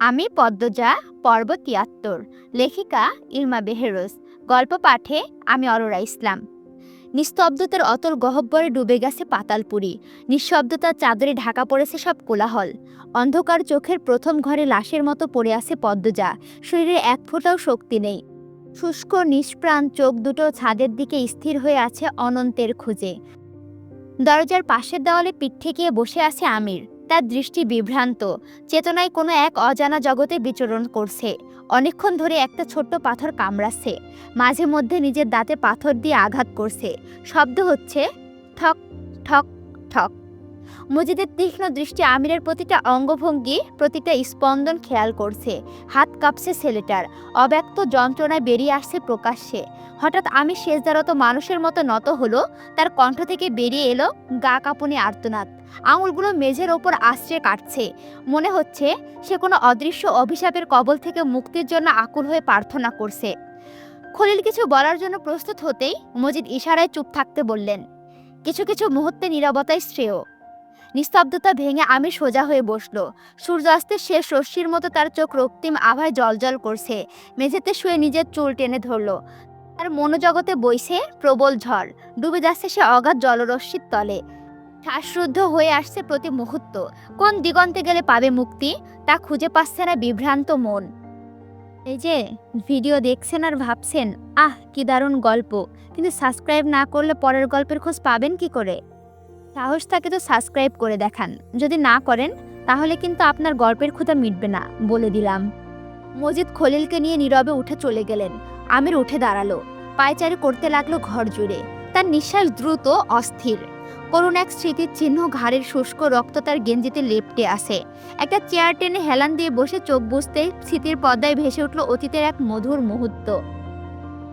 আমি পদ্মজা পর্ব তিয়াত্তর লেখিকা ইলমা বেহেরোজ, গল্প পাঠে আমি অরোরা ইসলাম। নিস্তব্ধতার অতল গহব্বরে ডুবে গেছে পাতালপুরি নিঃশব্দতার চাদরে ঢাকা পড়েছে সব কোলাহল। অন্ধকার চোখের প্রথম ঘরে লাশের মতো পড়ে আছে পদ্মজা, শরীরে এক ফোঁটাও শক্তি নেই। শুষ্ক নিষ্প্রাণ চোখ দুটো ছাদের দিকে স্থির হয়ে আছে অনন্তের খুঁজে। দরজার পাশের দেওয়ালে পিঠ ঠেকিয়ে বসে আছে আমির। তার দৃষ্টি বিভ্রান্ত। চেতনায় কোনো এক অজানা জগতে বিচরণ করছে। অনেকক্ষণ ধরে একটা ছোট্ট পাথর কামড়াচ্ছে। মাঝে মধ্যে নিজের দাঁতে পাথর দিয়ে আঘাত করছে। শব্দ হচ্ছে, ঠক ঠক ঠক। মজিদের তীক্ষ্ণ দৃষ্টি আমিরের প্রতিটা অঙ্গভঙ্গি, প্রতিটা স্পন্দন খেয়াল করছে। হাত কাঁপছে ছেলেটার। অব্যক্ত যন্ত্রণায় বেরিয়ে আসছে প্রকাশ্যে। হঠাৎ আমি শেষদারত মানুষের মতো নত হলো, তার কণ্ঠ থেকে বেরিয়ে এলো গা কাঁপুনি আর্তনাদ। আঙুলগুলো মেঝের ওপর আশ্রে কাটছে। মনে হচ্ছে সে কোনো অদৃশ্য অভিশাপের কবল থেকে মুক্তির জন্য আকুল হয়ে প্রার্থনা করছে। খলিল কিছু বলার জন্য প্রস্তুত হতেই মজিদ ইশারায় চুপ থাকতে বললেন, কিছু কিছু মুহূর্তে নীরবতাই শ্রেয়। নিস্তব্ধতা ভেঙে আমি সোজা হয়ে বসল। সূর্যাস্তের শেষ রশ্মির মতো তার চোখ রক্তিম আভায় জলজল করছে। মেঝেতে শুয়ে নিজের চুল টেনে ধরলো। তার মনোজগতে বইছে প্রবল ঝড়। ডুবে যাচ্ছে সে অগাধ জলরশ্মির তলে। শ্বাসরুদ্ধ হয়ে আসছে প্রতি মুহূর্ত। কোন দিগন্তে গেলে পাবে মুক্তি? তা খুঁজে পাচ্ছে না বিভ্রান্ত মন। এই যে, ভিডিও দেখছেন আর ভাবছেন, আহ, কি দারুণ গল্প। কিন্তু সাবস্ক্রাইব না করলে পরের গল্পের খোঁজ পাবেন কি করে? সাহস থাকে তো সাবস্ক্রাইব করে দেখান। যদি না করেন, তাহলে কিন্তু আপনার গল্পের ক্ষুধা মিটবে না, বলে দিলাম। মজিদ খলিলকে নিয়ে নীরবে উঠে চলে গেলেন। আমির উঠে দাঁড়াল। পায়চারি করতে লাগল ঘর জুড়ে। তার নিঃশ্বাস দ্রুত, অস্থির। করুণ এক স্মৃতির চিহ্ন ঘাড়ের শুষ্ক রক্ত তার গেঞ্জিতে লেপটে আসে একটা চেয়ার টেনে হেলান দিয়ে বসে চোখ বুঝতেই স্মৃতির পর্দায় ভেসে উঠল অতীতের এক মধুর মুহূর্ত।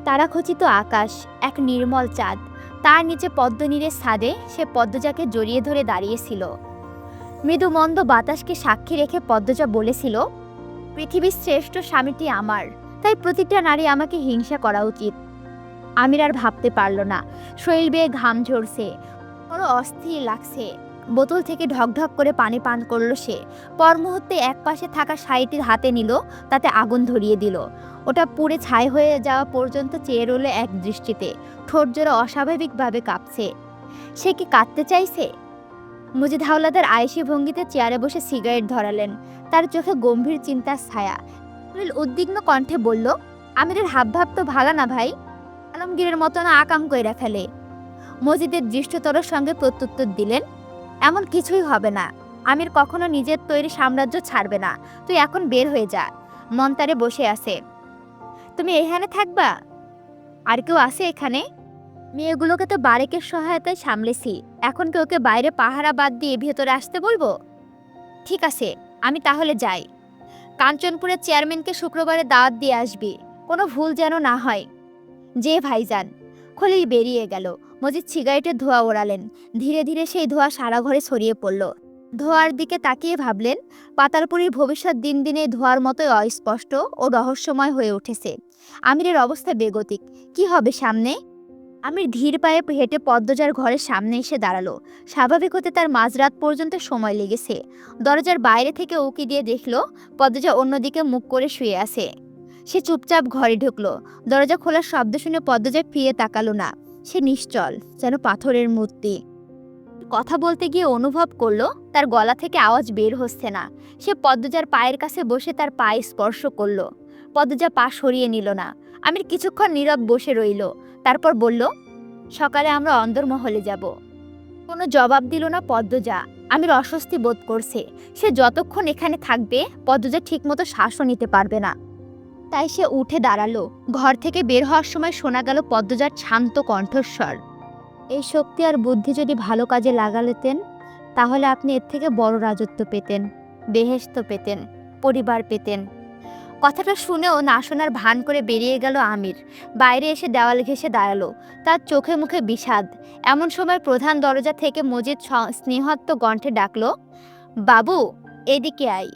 তারাখচিত আকাশ, এক নির্মল চাঁদ। তার নিচে পদ্মনীরের ছাদে সে পদ্মজাকে জড়িয়ে ধরে দাঁড়িয়েছিল। মৃদু মন্দ বাতাসকে সাক্ষী রেখে পদ্মজা বলেছিল, পৃথিবীর শ্রেষ্ঠ স্বামীটি আমার, তাই প্রতিটা নারী আমাকে হিংসা করা উচিত। আমির আর ভাবতে পারল না। শৈল বেয়ে ঘাম ঝরছে বড় অস্থির লাগছে। বোতল থেকে ঢকঢক করে পানি পান করল সে। পর মুহূর্তে এক পাশে থাকা শাড়িটির হাতে নিল, তাতে আগুন ধরিয়ে দিল। ওটা পুড়ে ছাই হয়ে যাওয়া পর্যন্ত চেয়ে রইল এক দৃষ্টিতে। ঠোঁট জোড়া অস্বাভাবিকভাবে কাঁপছে। সে কি কাঁদতে চাইছে? মুজিদ হাওলাদার আয়েসি ভঙ্গিতে চেয়ারে বসে সিগারেট ধরালেন। তার চোখে গম্ভীর চিন্তার ছায়া। উদ্বিগ্ন কণ্ঠে বলল, আমিরের হাবভাব তো ভালো না ভাই। আলমগীরের মতো না আকাম কইরা ফেলে। মজিদের দৃষ্টতর সঙ্গে প্রত্যুত্তর দিলেন এমন কিছুই হবে না। আমির কখনো নিজের তৈরি সাম্রাজ্য ছাড়বে না। তুই এখন বের হয়ে যা। মন্তারে বসে আছে। তুমি এখানে থাকবা? আর কেউ আছে এখানে? মেয়েগুলোকে তো বারেকের সহায়তায় সামলেছি। এখন কি ওকে বাইরে পাহারা বাদ দিয়ে ভেতরে আসতে বলব? ঠিক আছে, আমি তাহলে যাই। কাঞ্চনপুরের চেয়ারম্যানকে শুক্রবারে দাওয়াত দিয়ে আসবি। কোনো ভুল যেন না হয়। যে ভাইজান, খলিল বেরিয়ে গেল। মজিদ সিগারেটের ধোঁয়া ওড়ালেন। ধীরে ধীরে সেই ধোঁয়া সারা ঘরে ছড়িয়ে পড়ল। ধোঁয়ার দিকে তাকিয়ে ভাবলেন, পাতালপুরীর ভবিষ্যৎ দিন দিনে ধোঁয়ার মতোই অস্পষ্ট ও রহস্যময় হয়ে উঠেছে। আমিরের অবস্থা বেগতিক। কি হবে সামনে? আমির ধীর পায়ে হেঁটে পদ্মজার ঘরের সামনে এসে দাঁড়াল। স্বাভাবিক হতে তার মাঝরাত পর্যন্ত সময় লেগেছে। দরজার বাইরে থেকে উকি দিয়ে দেখল, পদ্মজা অন্যদিকে মুখ করে শুয়ে আছে। সে চুপচাপ ঘরে ঢুকলো। দরজা খোলার শব্দ শুনে পদ্মজা ফিরে তাকালো না। সে নিশ্চল, যেন পাথরের মূর্তি। কথা বলতে গিয়ে অনুভব করল, তার গলা থেকে আওয়াজ বের হচ্ছে না। সে পদ্মজার পায়ের কাছে বসে তার পায়ে স্পর্শ করল। পদ্মজা পা সরিয়ে নিল না। আমির কিছুক্ষণ নীরব বসে রইল। তারপর বলল, সকালে আমরা অন্দরমহলে যাব। কোনো জবাব দিল না পদ্মজা। আমির অস্বস্তি বোধ করছে। সে যতক্ষণ এখানে থাকবে, পদ্মজা ঠিকমতো শ্বাসও নিতে পারবে না। তাই সে উঠে দাঁড়াল। ঘর থেকে বের হওয়ার সময় শোনা গেল পদ্মজার শান্ত কণ্ঠস্বর। এই শক্তি আর বুদ্ধি যদি ভালো কাজে লাগালেতেন, তাহলে আপনি এর থেকে বড় রাজত্ব পেতেন বেহেস্ত পেতেন, পরিবার পেতেন। কথাটা শুনেও না শোনার ভান করে বেরিয়ে গেল আমির। বাইরে এসে দেওয়াল ঘেঁষে দাঁড়াল। তার চোখে মুখে বিষাদ। এমন সময় প্রধান দরজা থেকে মজিদ স্নেহত্ব কণ্ঠে ডাকলো, বাবু, এদিকে আই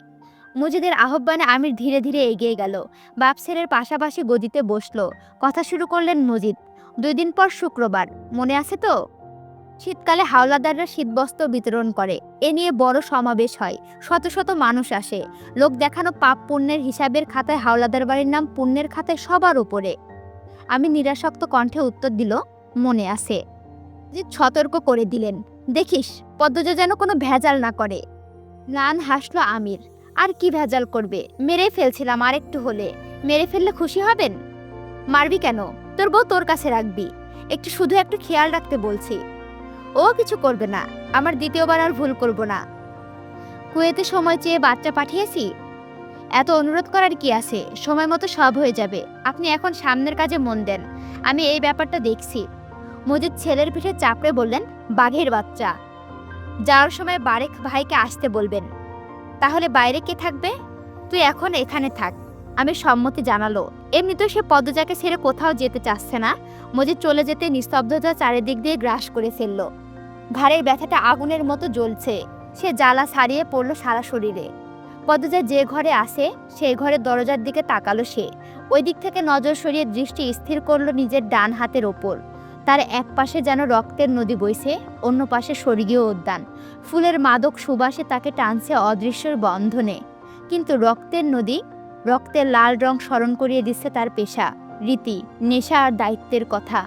মজিদের আহ্বানে আমির ধীরে ধীরে এগিয়ে গেল। বাপসেরের পাশাপাশি গদিতে বসল। কথা শুরু করলেন মজিদ। দুই দিন পর শুক্রবার। মনে আছে তো? শীতকালে হাওলাদাররা শীতবস্ত্র বিতরণ করে। এ নিয়ে বড় সমাবেশ হয়। শত শত মানুষ আসে। লোক দেখানো পাপ পুণ্যের হিসাবের খাতায় হাওলাদার বাড়ির নাম পুণ্যের খাতায় সবার উপরে। আমি নিরাসক্ত কণ্ঠে উত্তর দিল, মনে আছে। জিৎ সতর্ক করে দিলেন, দেখিস, পদ্মজা যেন কোনো ভেজাল না করে। নান হাসলো আমির। আর কি ভেজাল করবে? মেরে ফেলছিলাম আর একটু হলে। মেরে ফেললে খুশি হবেন? মারবি কেন? তোর বউ তোর কাছে রাখবি। একটু শুধু একটু খেয়াল রাখতে বলছি। ও কিছু করবে না। আমার দ্বিতীয়বার আর ভুল করব না। কুয়েতে সময় চেয়ে বাচ্চা পাঠিয়েছি? এত অনুরোধ করার কি আছে? সময় মতো সব হয়ে যাবে। আপনি এখন সামনের কাজে মন দেন। আমি এই ব্যাপারটা দেখছি। মজিদ ছেলের পিঠে চাপড়ে বললেন, বাঘের বাচ্চা। যাওয়ার সময় বারেক ভাইকে আসতে বলবেন। তাহলে বাইরে কে থাকবে? তুই এখন এখানে থাক। আমি সম্মতি জানালো। এমনিতেও সে পদজাকে ছেড়ে কোথাও যেতে চাচ্ছে না। মজিদ চলে যেতে নিস্তব্ধতা চারিদিক দিয়ে গ্রাস করে ফেলল। ঘাড়ের ব্যথাটা আগুনের মতো জ্বলছে। সে জ্বালা ছাড়িয়ে পড়ল সারা শরীরে। পদজা যে ঘরে আসে সেই ঘরের দরজার দিকে তাকালো সে। ওই দিক থেকে নজর সরিয়ে দৃষ্টি স্থির করল নিজের ডান হাতের ওপর। তার এক পাশে যেন রক্তের নদী বইছে, অন্য পাশে স্বর্গীয় উদ্যান। ফুলের মাদক সুবাসে তাকে টানছে অদৃশ্যের বন্ধনে। কিন্তু রক্তের নদী, রক্তের লাল রং স্মরণ করিয়ে দিচ্ছে তার পেশা, রীতি, নেশা আর দায়িত্বের কথা।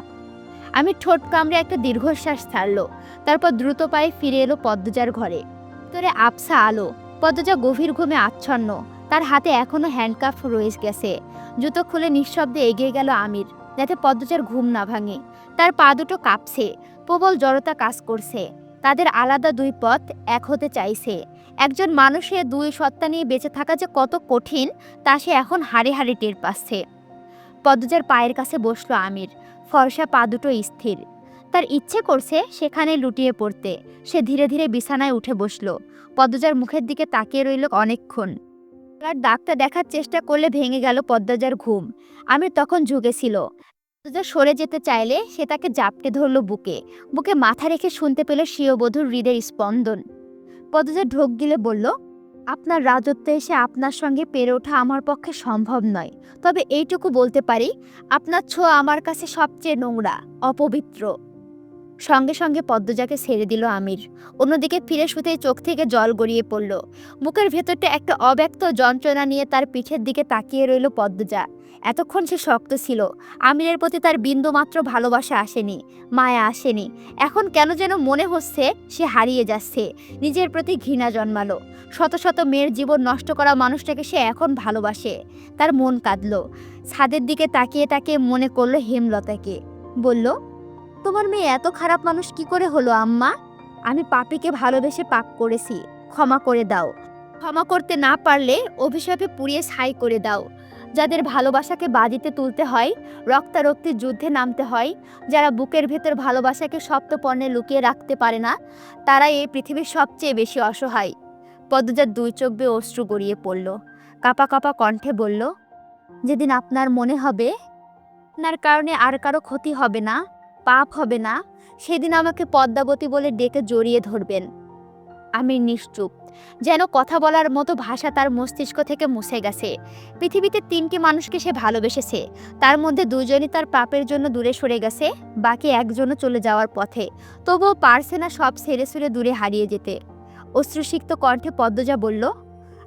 আমি ঠোঁট কামড়ে একটা দীর্ঘশ্বাস ছাড়লো, তারপর দ্রুত পায়ে ফিরে এলো পদ্মজার ঘরে। তোরে আবসা আলো, পদ্মজা গভীর ঘুমে আচ্ছন্ন, তার হাতে এখনও হ্যান্ডকাফ রয়ে গেছে। জুতো খুলে নিঃশব্দে এগিয়ে গেল আমির। যাতে পদ্মচার ঘুম না ভাঙে। তার পা দুটো কাঁপছে, প্রবল জড়তা কাজ করছে। তাদের আলাদা দুই পথ এক হতে চাইছে। একজন মানুষের দুই সত্তা নিয়ে বেঁচে থাকা যে কত কঠিন, তা সে এখন হাড়ে হাড়ে টের পাচ্ছে। পদ্মজার পায়ের কাছে বসল আমির। ফর্সা পা দুটো স্থির। তার ইচ্ছে করছে সেখানে লুটিয়ে পড়তে। সে ধীরে ধীরে বিছানায় উঠে বসল। পদ্মজার মুখের দিকে তাকিয়ে রইল অনেকক্ষণ। আর ডাক্তার দেখার চেষ্টা করলে ভেঙে গেল পদ্মজার ঘুম। আমির তখন ঝুঁকেছিল পদ্মজা সরে যেতে চাইলে সে তাকে জাপটে ধরলো বুকে। বুকে মাথা রেখে শুনতে পেল শিওবধূর হৃদয়ের স্পন্দন। পদ্মজা ঢোক গিলে বলল, আপনার রাজত্বে এসে আপনার সঙ্গে পেরে ওঠা আমার পক্ষে সম্ভব নয়। তবে এইটুকু বলতে পারি, আপনার ছোঁয়া আমার কাছে সবচেয়ে নোংরা, অপবিত্র। সঙ্গে সঙ্গে পদ্মজাকে ছেড়ে দিল আমির। অন্যদিকে ফিরে শুতেই চোখ থেকে জল গড়িয়ে পড়ল। মুখের ভেতরটা একটা অব্যক্ত যন্ত্রণা নিয়ে তার পিঠের দিকে তাকিয়ে রইল পদ্মজা। এতক্ষণ সে শক্ত ছিল। আমিরের প্রতি তার বিন্দুমাত্র ভালোবাসা আসেনি, মায়া আসেনি। এখন কেন যেন মনে হচ্ছে সে হারিয়ে যাচ্ছে, নিজের প্রতি ঘৃণা জন্মালো। শত শত মেয়ের জীবন নষ্ট করা মানুষটাকে সে এখন ভালোবাসে। তার মন কাঁদলো। ছাদের দিকে তাকিয়ে তাকিয়ে মনে করল হেমলতাকে। বলল তোমার মেয়ে এত খারাপ মানুষ কি করে হলো, আম্মা? আমি পাপিকে ভালোবেসে পাপ করেছি, ক্ষমা করে দাও। ক্ষমা করতে না পারলে অভিশাপে পুড়িয়ে ছাই করে দাও। যাদের ভালোবাসাকে বাজিতে তুলতে হয় রক্তারক্তির যুদ্ধে নামতে হয়, যারা বুকের ভেতর ভালোবাসাকে সপ্তপর্ণে লুকিয়ে রাখতে পারে না তারা এই পৃথিবীর সবচেয়ে বেশি অসহায়। পদ্মজার দুই চোখ বেয়ে অশ্রু গড়িয়ে পড়ল। কাপা কাপা কণ্ঠে বলল, যেদিন আপনার মনে হবে আপনার কারণে আর কারও ক্ষতি হবে না। পাপ হবে না। সেদিন আমাকে পদ্মাবতী বলে ডেকে জড়িয়ে ধরবেন। আমি নিশ্চুপ। যেন কথা বলার মতো ভাষা তার মস্তিষ্ক থেকে মুছে গেছে। পৃথিবীতে তিনটি মানুষকে সে ভালোবেসেছে। তার মধ্যে দুজনই তার পাপের জন্য দূরে সরে গেছে, বাকি একজনও চলে যাওয়ার পথে। তবুও পারছে না সব সেরে সুরে দূরে হারিয়ে যেতে। অশ্রুসিক্ত কণ্ঠে পদ্মজা বলল,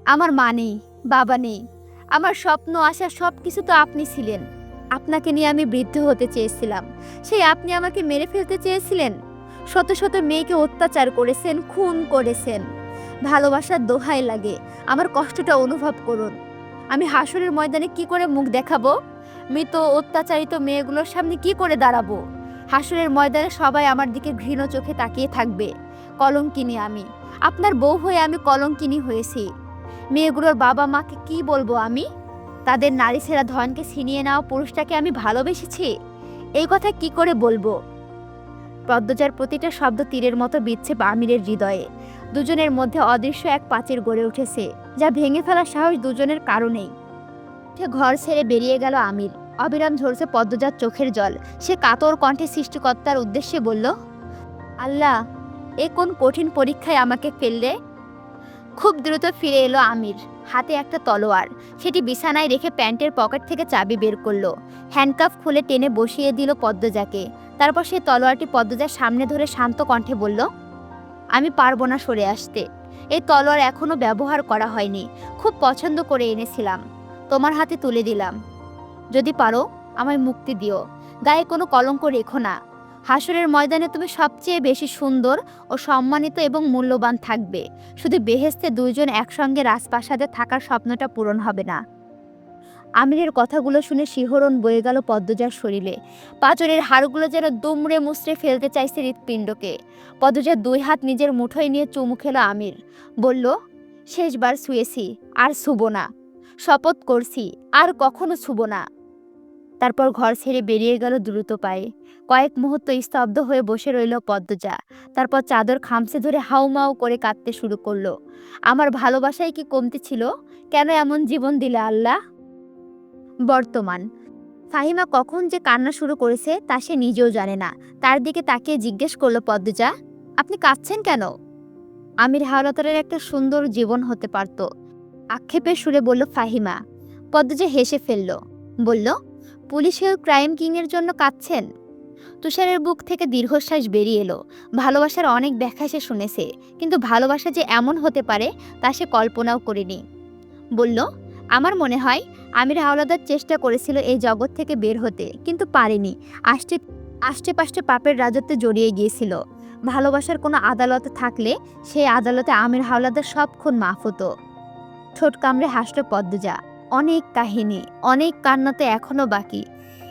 আমার মা নেই, বাবা নেই। আমার স্বপ্ন, আশা সব কিছু তো আপনি ছিলেন। আপনাকে নিয়ে আমি বৃদ্ধ হতে চেয়েছিলাম। সেই আপনি আমাকে মেরে ফেলতে চেয়েছিলেন। শত শত মেয়েকে অত্যাচার করেছেন, খুন করেছেন। ভালোবাসার দোহাই লাগে, আমার কষ্টটা অনুভব করুন। আমি হাসরের ময়দানে কি করে মুখ দেখাবো? মৃত, অত্যাচারিত মেয়েগুলোর সামনে কি করে দাঁড়াবো? হাসরের ময়দানে সবাই আমার দিকে ঘৃণ চোখে তাকিয়ে থাকবে। কলঙ্কিনী আমি। আপনার বউ হয়ে আমি কলঙ্কিনী হয়েছি। মেয়েগুলোর বাবা মাকে কি বলব আমি? তাদের নারী ছেঁড়া ধনকে ছিনিয়ে নেওয়া পুরুষটাকে আমি ভালোবেসেছি? এই কথা কি করে বলব? পদ্মজার প্রতিটা শব্দ তীরের মতো বিচ্ছে আমিরের হৃদয়ে। দুজনের মধ্যে অদৃশ্য এক পাঁচির গড়ে উঠেছে, যা ভেঙে ফেলার সাহস দুজনের কারণেই। ঘর ছেড়ে বেরিয়ে গেল আমির। অবিরাম ঝরছে পদ্মজার চোখের জল। সে কাতর কণ্ঠে সৃষ্টিকর্তার উদ্দেশ্যে বলল, আল্লাহ, এ কোন কঠিন পরীক্ষায় আমাকে ফেললে? খুব দ্রুত ফিরে এলো আমির। হাতে একটা তলোয়ার। সেটি বিছানায় রেখে প্যান্টের পকেট থেকে চাবি বের করল। হ্যান্ডকাফ খুলে টেনে বসিয়ে দিল পদ্মজাকে। তারপর সে তলোয়ারটি পদ্মজার সামনে ধরে শান্ত কণ্ঠে বলল, আমি পারব না সরে আসতে। এই তলোয়ার এখনও ব্যবহার করা হয়নি। খুব পছন্দ করে এনেছিলাম। তোমার হাতে তুলে দিলাম। যদি পারো, আমায় মুক্তি দিও। গায়ে কোনো কলঙ্ক রেখো না। হাসরের ময়দানে তুমি সবচেয়ে বেশি সুন্দর ও সম্মানিত এবং মূল্যবান থাকবে। শুধু বেহেস্তে দুইজন একসঙ্গে রাজপ্রাসাদে থাকার স্বপ্নটা পূরণ হবে না। আমিরের কথাগুলো শুনে শিহরণ বয়ে গেল পদ্মজার শরীরে। পাঁচরের হাড়গুলো যেন দুমড়ে মুচড়ে ফেলতে চাইছে হৃৎপিণ্ডকে। পদ্মজার দুই হাত নিজের মুঠোয় নিয়ে চুমু খেল আমির। বলল, শেষবার শুয়েছি, আর শুব না। শপথ করছি, আর কখনো ছুব না। তারপর ঘর ছেড়ে বেরিয়ে গেল দ্রুত পায়ে। কয়েক মুহূর্ত স্তব্ধ হয়ে বসে রইল পদ্মজা। তারপর চাদর খামচে ধরে হাউমাউ করে কাঁদতে শুরু করল। আমার ভালোবাসায় কি কমতি ছিল? কেন এমন জীবন দিলে আল্লাহ? বর্তমান। ফাহিমা কখন যে কান্না শুরু করেছে তা সে নিজেও জানে না। তার দিকে তাকিয়ে জিজ্ঞেস করল পদ্মজা, আপনি কাঁদছেন কেন? আমির হাওলাতারের একটা সুন্দর জীবন হতে পারত। আক্ষেপের সুরে বলল ফাহিমা। পদ্মজা হেসে ফেলল, বলল পুলিশেও ক্রাইম কিংয়ের জন্য কাঁদছেন। তুষারের বুক থেকে দীর্ঘশ্বাস বেরিয়ে এলো। ভালোবাসার অনেক ব্যাখ্যা সে শুনেছে, কিন্তু ভালোবাসা যে এমন হতে পারে তা সে কল্পনাও করেনি। বলল, আমার মনে হয় আমির হাওলাদার চেষ্টা করেছিল এই জগৎ থেকে বের হতে, কিন্তু পারেনি। আষ্টে পাষ্টে পাপের রাজত্বে জড়িয়ে গিয়েছিল। ভালোবাসার কোনো আদালত থাকলে সেই আদালতে আমির হাওলাদার সব মাফ হতো। ঠোঁট কামড়ে হাসল পদ্মজা। অনেক কাহিনী অনেক কান্নাতে এখনও বাকি।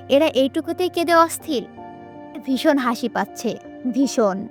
এরা এইটুকুতেই কেঁদে অস্থির? ভীষণ হাসি পাচ্ছে ভীষণ।